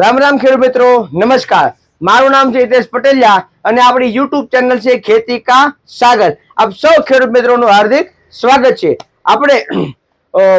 રામ રામ ખેડૂત મિત્રો, નમસ્કાર. મારું નામ છે હિતેશ પટેલિયા અને આપણી યુટ્યુબ ચેનલ છે ખેતી કા સાગર. આપ સૌ ખેડૂત મિત્રોનું હાર્દિક સ્વાગત છે. આપણે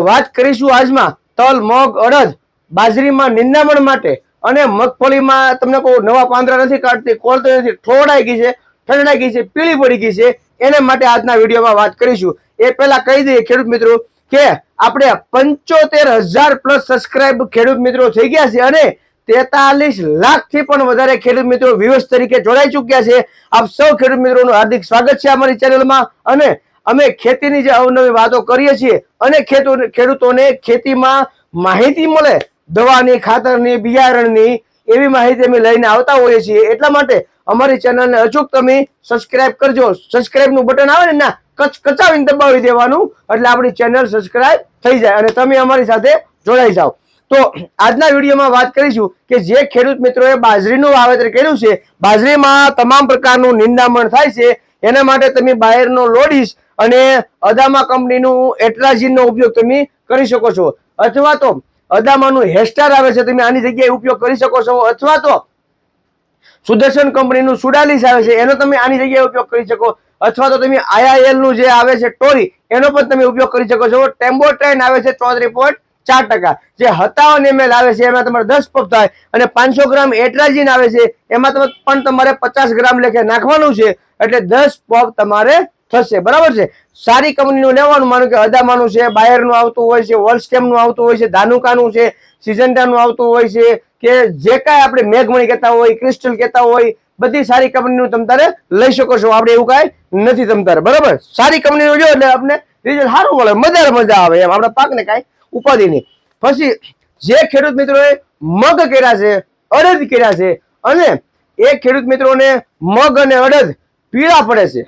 વાત કરીશું આજમાં તલ, મગ, અડદ, બાજરીમાં નિંદામણ માટે. અને મગફળીમાં તમને કહું નવા પાંદડા નથી કાઢતી કોળતો નથી ઠોડાઈ ગઈ છે, ઠંડાઈ ગઈ છે, પીળી પડી ગઈ છે. એને માટે આજના વિડીયોમાં વાત કરીશું. એ પહેલા કહી દઈએ ખેડૂત મિત્રો કે આપણે પંચોતેર હજાર પ્લસ સબસ્ક્રાઇબ ખેડૂત મિત્રો થઈ ગયા છે અને તેતાલીસ લાખથી પણ વધારે ખેડૂત મિત્રો વ્યુઅર્સ તરીકે જોડાઈ ચુક્યા છે. આપ સૌ ખેડૂત મિત્રોનું હાર્દિક સ્વાગત છે અમારી ચેનલમાં. અને અમે ખેતીની જે અવનવી વાતો કરીએ છીએ, અને ખેડૂતોને ખેતીમાં માહિતી મળે, દવાની, ખાતરની, બિયારણની, એવી માહિતી અમે લઈને આવતા હોઈએ છીએ. એટલા માટે અમારી ચેનલને અચૂક તમે સબસ્ક્રાઇબ કરજો. સબસ્ક્રાઇબનું બટન આવે ને, ના, કચ, કચાવીને દબાવી દેવાનું. એટલે આપણી ચેનલ સબસ્ક્રાઇબ થઈ જાય અને તમે અમારી સાથે જોડાઈ જાઓ. તો આજના વિડીયોમાં વાત કરીશું કે જે ખેડૂત મિત્રોએ બાજરીનું વાવેતર કર્યું છે, બાજરીમાં તમામ પ્રકારનું નિંદામણ થાય છે, એના માટે તમે બાયરનો લોડીસ અને અદામા કંપનીનું એટ્રાજીનનો ઉપયોગ તમે કરી શકો છો. અથવા તો અદામાનું હેસ્ટાર આવે છે, તમે આની જગ્યાએ ઉપયોગ કરી શકો છો. અથવા તો સુદર્શન કંપનીનું સુડાલીસ આવે છે, એનો તમે આની જગ્યાએ ઉપયોગ કરી શકો. અથવા તો તમે આઈઆઈએલનું જે આવે છે ટોરી, એનો પણ તમે ઉપયોગ કરી શકો છો. ટેમ્બો ટ્રેન આવે છે, ચોત્રી પોઈન્ટ ચાર ટકા. જે હતાવન એમએલ આવે છે, એમાં તમારે દસ પગ થાય અને પાંચસો ગ્રામ એટ્રાજીન આવે છે, એમાં તમે પણ તમારે પચાસ ગ્રામ લેખે નાખવાનું છે, એટલે દસ પગ તમારે થશે. બરાબર છે? સારી કંપનીનું લેવાનું, માનો કે અદામાનું છે, બાયરનું આવતું હોય છે, વોલ્સકેમનું આવતું હોય છે, ધાનુકાનું છે સિઝન્ટાનું આવતું હોય છે, કે જે કાંઈ આપણે મેઘમણી કહેતા હોય, ક્રિસ્ટલ કહેતા હોય, બધી સારી કંપનીનું તમારે લઈ શકો છો. આપણે એવું કાંઈ નથી તમ તારે. બરાબર? સારી કંપનીનું જો એટલે આપણે રિઝલ્ટ સારું મળે. મજા મજા આવે એમ. આપણા પાકને કાંઈ ઉપાધિ નહીં. પછી જે ખેડૂત મિત્રોએ મગ કર્યા છે, અડદ કર્યા છે અને એ ખેડૂત મિત્રોને મગ અને અડદ પીળા પડે છે,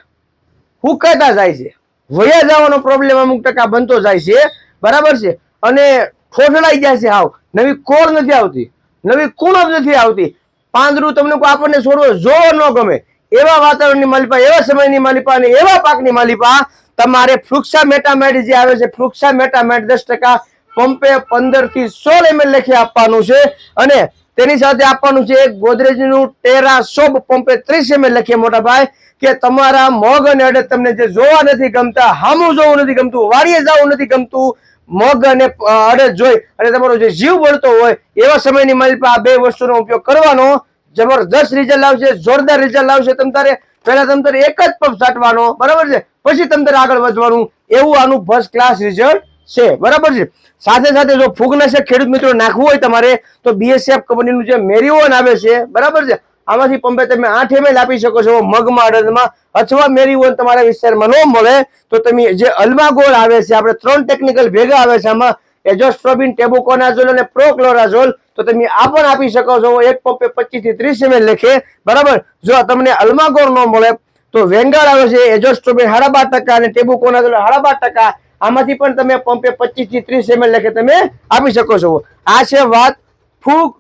હુકાતા જાય છે, વયા જવાનો પ્રોબ્લેમ અમુક ટકા બનતો જાય છે, બરાબર છે? અને ઠોઠડાઈ જાય છે હાવ. નવી કોર નથી આવતી, નવી કુણપ નથી આવતી. પાંદરું તમને કોઈ આપણને છોડવો જોવો ન ગમે. એવા વાતાવરણની માલિપા, એવા સમયની માલિપા અને એવા પાકની માલિપા તમારે ફ્રુક્ષા મેટામેટ જે આવે છે, ફ્રુક્ષા મેટામેટ દસ ટકા પંપે પંદરથી સોળ એમએલ લેખે આપવાનું છે. અને તેની સાથે આપવાનું છે ગોદરેજનું ટેરા સોબ પંપે ત્રીસ એમએલ લખીએ મોટા ભાઈ, કે તમારા મગ અને અડદ તમને જે જોવા નથી ગમતા, હામું જોવું નથી ગમતું, વાડીએ જવું નથી ગમતું, મગ અને અડદ જોઈ અને તમારો જે જીવ બળતો હોય, એવા સમયની મારી આ બે વસ્તુનો ઉપયોગ કરવાનો. જબરદસ્ત રિઝલ્ટ આવશે જોરદાર રિઝલ્ટ આવશે તમ તારે. પહેલા તમ તારે એક જ પંપ સાટવાનો, બરાબર છે? પછી તમ તારે આગળ વધવાનું. એવું આનું ફર્સ્ટ ક્લાસ રિઝલ્ટ છે. બરાબર છે? સાથે સાથે જો ફૂગનાશક ખેડૂત મિત્રો નાખવું હોય તમારે, તો બીએસએફ કંપનીનું જે મેરીઓન આવે છે, બરાબર છે? આમાંથી પંપે તમે આઠ એમએલ આપી શકો છો મગમાં, અડદમાં, અથવા મેરીઓન તમારા વિસ્તારમાં ન મળે, તો તમે જે અલ્માગોળ આવે છે, આપણે ત્રણ ટેકનિકલ ભેગા આવે છે, આમાં એજોસ્ટ્રોબિન, ટેબુકોનાઝોલ અને પ્રોક્લોરાઝોલ, તો તમે આ પણ આપી શકો છો. એક પંપે પચીસથી ત્રીસ એમએલ લેખે, બરાબર? જો તમને અલ્માગોર ન મળે, તો વેંગાળ આવે છે, એજોસ્ટ્રોબિન સાડા ટકા અને ટેબુકોનાઝોલ સાડા ટકા આમાંથી પણ તમે પંપે પચીસથી ત્રીસ એમએલ લેખે તમે આપી શકો છો. આ છે વાત ફૂગ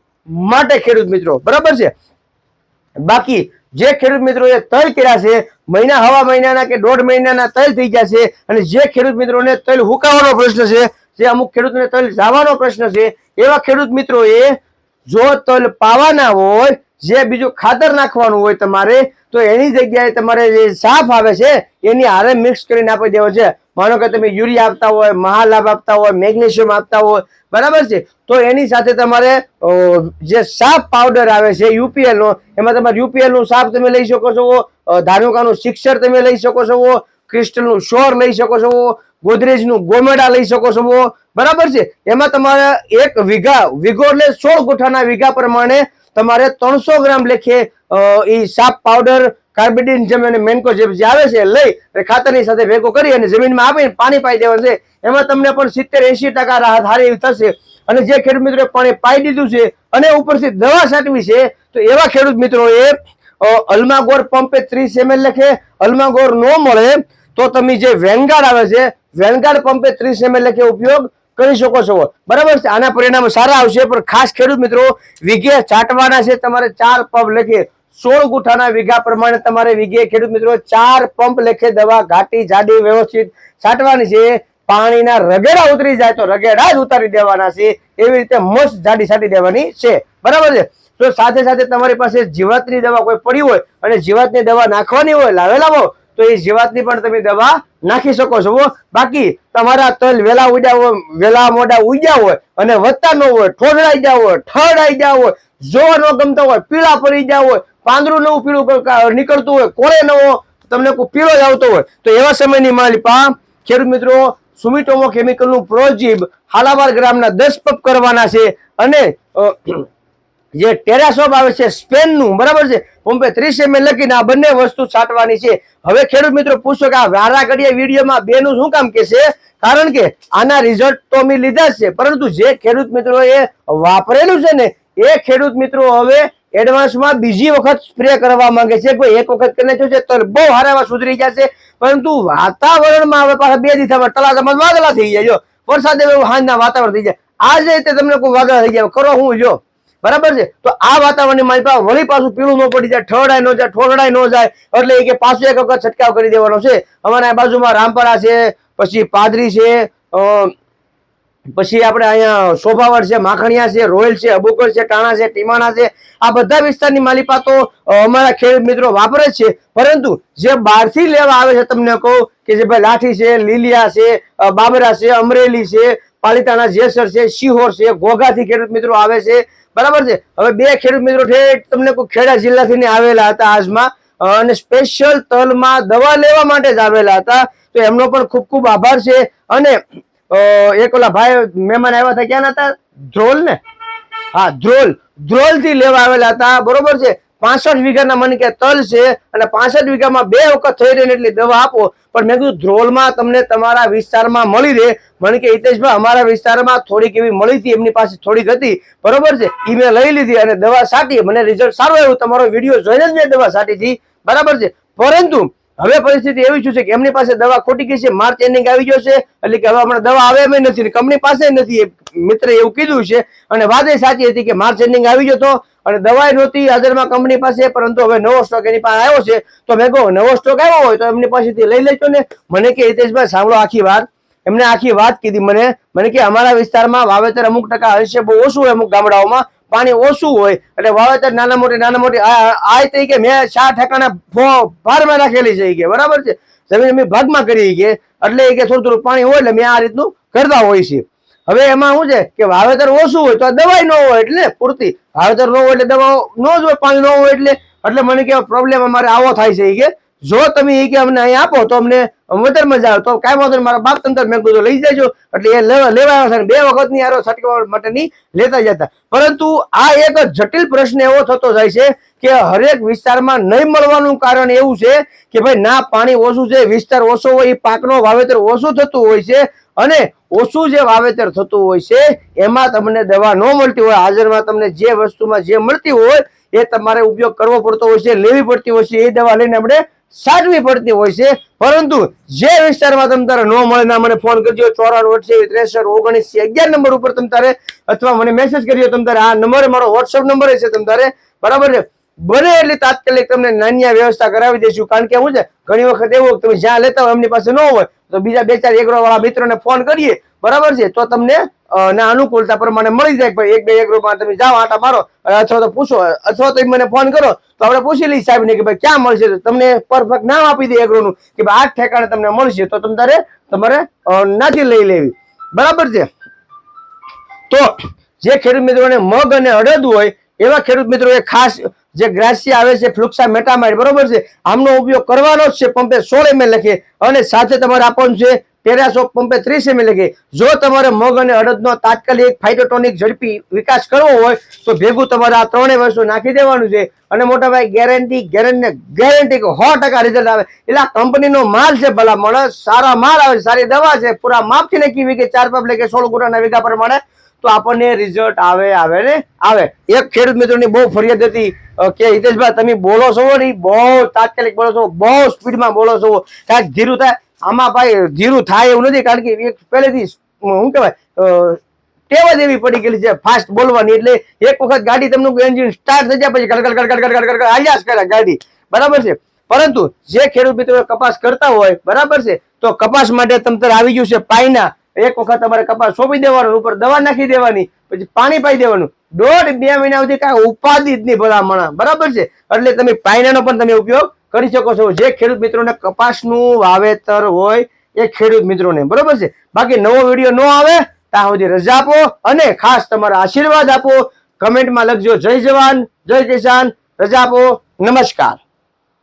માટે ખેડૂત મિત્રો. બરાબર છે? બાકી જે ખેડૂત મિત્રોએ તલ કર્યા છે, મહિના હવા મહિનાના કે દોઢ મહિનાના તલ થઈ ગયા છે અને જે ખેડૂત મિત્રોને તલ હુકાવાનો પ્રશ્ન છે, જે અમુક ખેડૂતને તલ જવાનો પ્રશ્ન છે, એવા ખેડૂત મિત્રોએ જો તલ પાવાના હોય જે બીજું ખાતર નાખવાનું હોય તમારે, તો એની જગ્યાએ તમારે જે સાફ આવે છે, એની હારે મિક્સ કરીને આપી દેવો છે. માનો કે તમે યુરિયા આપતા હોય, મહાલાભ આપતા હોય, મેગ્નેશિયમ આપતા હોય, બરાબર છે? તો એની સાથે તમારે જે સાફ પાવડર આવે છે યુપીએલનો એમાં તમારે યુપીએલનું સાફ તમે લઈ શકો છો ધારુકાનું સિક્સર તમે લઈ શકો છો ક્રિસ્ટલનું શોર લઈ શકો છો ગોદરેજનું ગોમેડા લઈ શકો છો, બરાબર છે? એમાં તમારે એક વીઘા, વીઘો એટલે સોળ ગુઠાના વીઘા પ્રમાણે તમારે ત્રણસો ગ્રામ લેખે એ સાફ પાવડર કાર્બેડિન જેમ અને મેન્કો જેમ જે આવે છે, લઈ અને ખાતરની સાથે ભેગો કરી અને જમીનમાં આપીને પાણી પાઈ દેવાનું છે. એમાં તમને પણ સિત્તેર એસી ટકા રાહત હારી એવી થશે. અને જે ખેડૂત મિત્રોએ પાણી પાઈ દીધું છે અને ઉપરથી દવા છાંટવી છે, તો એવા ખેડૂત મિત્રોએ અલ્માગોર પંપે ત્રીસ એમએલ લખે, અલ્માગોર ન મળે, તો તમે જે વેનગાર્ડ આવે છે વેનગાર્ડ પંપે ત્રીસ એમએલ લખે ઉપયોગ કરી શકો છો. બરાબર છે? આના પરિણામો સારા આવશે. પણ ખાસ ખેડૂત મિત્રો, વિઘે છાંટવાના છે તમારે ચાર પંપ લેખે. સોળ ગુઠાના વીઘા પ્રમાણે તમારે વિઘે ખેડૂત મિત્રો ચાર પંપ લેખે દવા, ઘાટી, જાડી વ્યવસ્થિત છાંટવાની છે. પાણીના રગેડા ઉતરી જાય તો રગેડા જ ઉતારી દેવાના છે. એવી રીતે મસ્ત જાડી છાંટી દેવાની છે. બરાબર છે? તો સાથે સાથે તમારી પાસે જીવાતની દવા કોઈ પડી હોય અને જીવાતની દવા નાખવાની હોય, લાવેલા હો તો એ જીવાતની પણ તમે દવા નાખી શકો છો. બાકી તમારા તલ વેલા ઉડ્યા વેલા મોડા ઉડ્યા હોય અને વધતા ન હોય ઠોડરાઈ ગયા હોય ઠડાઈ ગયા હોય, જોવા ન ગમતા હોય, પીળા પડી ગયા હોય પાંદરું નવું પીળું નીકળતું હોય, કોળે નવો તમને કોઈ પીળો જ આવતો હોય તો એવા સમયની માલી પા ખેડૂત મિત્રો સુમિટોમો કેમિકલનું પ્રોજીબ હાલાબાર ગ્રામના દસ પપ કરવાના છે અને જે ટેરાસોપ આવે છે, સ્પેનનું, બરાબર છે? પંપે ત્રીસ એમએલ લખીને આ બંને વસ્તુ છાંટવાની છે. હવે ખેડૂત મિત્રો પૂછો કે આ વારા ઘડિયા વિડીયોમાં બેનું શું કામ કે છે કારણ કે આના રિઝલ્ટ તો અમે લીધા છે, પરંતુ જે ખેડૂત મિત્રો એ વાપરેલું છે ને, એ ખેડૂત મિત્રો હવે એડવાન્સમાં બીજી વખત સ્પ્રે કરવા માંગે છે. કોઈ એક વખત કરીને છે તો બહુ હારા એવા સુધરી જશે. પરંતુ વાતાવરણમાં હવે પાછા બે દિવસમાં તળાજામાં વાદળા થઈ જાય જો. વરસાદ એવું હાંજના વાતાવરણ થઈ જાય આજે રીતે તમને કોઈ વાદળા થઈ જાય કરો હું જો. બરાબર છે? તો આ વાતાવરણની વળી પાછું પીળું ન પડી જાય ઠરડાય ન જાય ઠોરડાય ન જાય, એટલે કે પાછું એક વખત છંટકાવ કરી દેવાનો છે. અમારા બાજુમાં રામપરા છે, પછી પાદરી છે પછી આપણે અહીંયા શોભાવડ છે, માખણિયા છે, રોયલ છે, અબુકર છે, ટાણા છે, ટીમાણા છે, આ બધા વિસ્તારની માલિપા તો અમારા ખેડૂત મિત્રો વાપરે છે. પરંતુ જે બહારથી લેવા આવે છે, તમને કહું કે જે ભાઈ લાઠી છે, લીલિયા છે બાબરા છે, અમરેલી છે પાલિતાણા જેસર છે, શિહોર છે, ઘોઘાથી ખેડૂત મિત્રો આવે છે. બરાબર છે? હવે બે ખેડૂત મિત્રો તમને કોઈ ખેડા જિલ્લાથી આવેલા હતા આજમાં. અને સ્પેશિયલ તલમાં દવા લેવા માટે જ આવેલા હતા. તો એમનો પણ ખૂબ ખૂબ આભાર છે. અને એક ઓલા ભાઈ, મહેમાન આવ્યા હતા. ક્યાં હતા? ધ્રોલ ને હા, ધ્રોલ. ધ્રોલથી લેવા આવેલા હતા. બરોબર છે? પાસઠ વીઘાના મને કે તલ છે અને પાસઠ વીઘામાં બે વખત થઈ રહી એટલી દવા આપો. પણ મેં કીધું ધ્રોલમાં તમને તમારા વિસ્તારમાં મળી રહે. મને કે હિતેશભાઈ, અમારા વિસ્તારમાં થોડીક એવી મળી હતી, એમની પાસે થોડીક હતી. બરોબર છે? એ મેં લઈ લીધી અને દવા સાટી. મને રિઝલ્ટ સારું આવ્યું. તમારો વીડિયો જોઈને જ મેં દવા સાટી હતી. બરાબર છે? પરંતુ હવે પરિસ્થિતિ એવી શું છે કે એમની પાસે દવા ખોટી ગઈ છે, માર્ચ એન્ડિંગ આવી ગયો છે, એટલે કે હવે હમણાં દવા આવે એમ નથી, કંપની પાસે નથી મિત્ર એવું કીધું છે. અને વાત સાચી હતી કે માર્ચ એન્ડિંગ આવી ગયો તો અને દવાઈ નહોતી હાજરમાં કંપની પાસે, પરંતુ હવે નવો સ્ટોક એની પાસે આવ્યો છે. તો મેં કહું, નવો સ્ટોક આવ્યો હોય તો એમની પાસેથી લઈ લેજો ને. મને કે, હિતેશભાઈ, સાંભળો આખી વાત. એમને આખી વાત કીધી મને. મને કે, અમારા વિસ્તારમાં વાવેતર અમુક ટકા હશે, બહુ ઓછું અમુક ગામડાઓમાં. પાણી ઓછું હોય એટલે વાવેતર નાના મોટી નાના મોટી, આ થઈ તરીકે મેં ચાર ઠેકાણા ભારમાં રાખેલી છે કે, બરાબર છે? જમીન અમે ભાગમાં કરી કે, એટલે કે થોડું થોડું પાણી હોય એટલે મેં આ રીતનું કરતા હોય છે. હવે એમાં શું છે કે વાવેતર ઓછું હોય તો દવાઈ ન હોય એટલે પૂરતી. વાવેતર ન હોય એટલે દવાઓ ન જ હોય, પાણી ન હોય એટલે. એટલે મને કે પ્રોબ્લેમ અમારે આવો થાય છે કે, જો તમે એ કે અમને અહીં આપો તો અમને વધારે મજા આવે. તો કાંઈ વાંધો મારા બાપ તંત્ર મેં કીધું, લઈ જજો. એટલે એ લેવા આવે આવ્યા છે બે વખતની આરો માટે માટેની લેતા જતા પરંતુ આ એક જટિલ પ્રશ્ન એવો થતો જાય છે કે હરેક વિસ્તારમાં નહીં મળવાનું કારણ એવું છે કે ભાઈ, ના, પાણી ઓછું છે, વિસ્તાર ઓછો હોય, એ પાકનો વાવેતર ઓછું થતું હોય છે અને ઓછું જે વાવેતર થતું હોય છે, એમાં તમને દવા ન મળતી હોય, હાજરમાં તમને જે વસ્તુમાં જે મળતી હોય, એ તમારે ઉપયોગ કરવો પડતો હોય છે, લેવી પડતી હોય છે, એ દવા લઈને આપણે સાચવી પડતી હોય છે. પરંતુ જે વિસ્તારમાં તમે તારે ન મળે, ના મને ફોન કરજો. ચોરાણું, અઠ્યાવીસ, ત્રેસઠ ઓગણીસ અગિયાર નંબર ઉપર તમે તારે અથવા મને મેસેજ કરજો. તમે તારે આ નંબર મારો વોટ્સઅપ નંબર છે તમે તારે. બરાબર છે? બને એટલી તાત્કાલિક તમને નાની વ્યવસ્થા કરાવી દઈશું. કારણ કે શું છે, ઘણી વખત એવું તમે જ્યાં લેતા હોય એમની પાસે ન હોય, તો બીજા બે ચાર એગ્રો વાળા મિત્રોને ફોન કરીએ. બરાબર છે? તો તમને ના અનુકૂળતા પ્રમાણે મળી જાય એક બે એગ્રોમાં તમે જાઓ, આટા મારો, અથવા તો પૂછો, અથવા તો મને ફોન કરો, તો આપણે પૂછી લઈએ સાહેબ ને કે ભાઈ ક્યાં મળશે? તમને પરફેક્ટ નામ આપી દે એગ્રોનું કે ભાઈ આ ઠેકાણે તમને મળશે. તો તમે તારે તમારે નાથી લઈ લેવી. બરાબર છે? તો જે ખેડૂત મિત્રોને મગ અને અડદ હોય, એવા ખેડૂત મિત્રોએ ખાસ જે ગ્રાસી આવે છે, ફ્લુક્સા મેટામાઇડ બરોબર છે? આમનો ઉપયોગ કરવાનો જ છે, પંપે સોળ એમએલ લખે. અને સાથે તમારે આપવાનું છે પેરાસોપ પંપે ત્રીસ એમએલ લખે. જો તમારે મગ અને અડદનો તાત્કાલિક ફાઇટોટોનિક ઝડપી વિકાસ કરવો હોય, તો ભેગું તમારે આ ત્રણેય વસ્તુ નાખી દેવાનું છે. અને મોટા ભાઈ ગેરંટી ગેરંટી ગેરંટી કે સો ટકા રિઝલ્ટ આવે. એટલે આ કંપનીનો માલ છે ભલા મળે સારા માલ આવે, સારી દવા છે, પૂરા માપથી નાખી વીઘે ચાર પાપ કે સોળ ગુટાના વીઘા પ્રમાણે, તો આપણને રિઝલ્ટ આવે આવે ને? આવે. એક ખેડૂત મિત્રોની બહુ ફરિયાદ હતી કે હિતેશભાઈ, તમે બોલો છો ને બહુ તાત્કાલિક બોલો છો. બહુ સ્પીડમાં બોલો છો. ક્યાંક ધીરું થાય. આમાં ભાઈ, ધીરું થાય એવું નથી, કારણ કે એક પહેલેથી શું કહેવાય ટેવ જ એવી પડી ગયેલી છે ફાસ્ટ બોલવાની. એટલે એક વખત ગાડી તમને એન્જિન સ્ટાર્ટ થઈ જાય, પછી ગડગડ ગડગડ ગડગડ ગડગડ જ કરે ગાડી. બરાબર છે? પરંતુ જે ખેડૂત મિત્રો કપાસ કરતા હોય, બરાબર છે? તો કપાસ માટે તમતર આવી ગયું છે, પાયના. એક વખત તમારે કપાસ સોંપી દેવાનો, ઉપર દવા નાખી દેવાની. પછી પાણી પાઈ દેવાનું. દોઢ બે મહિના સુધી કાંઈ ઉપાધિ જ નહીં ભલામણા. બરાબર છે? એટલે તમે પાયનાનો પણ તમે ઉપયોગ કરી શકો છો. જે ખેડૂત મિત્રોને કપાસનું વાવેતર હોય, એ ખેડૂત મિત્રોને. બરાબર છે? બાકી નવો વીડિયો ન આવે, ત્યાં સુધી રજા આપો અને ખાસ તમારા આશીર્વાદ આપો. કમેન્ટમાં લખજો. જય જવાન, જય કિસાન. રજા આપો. નમસ્કાર.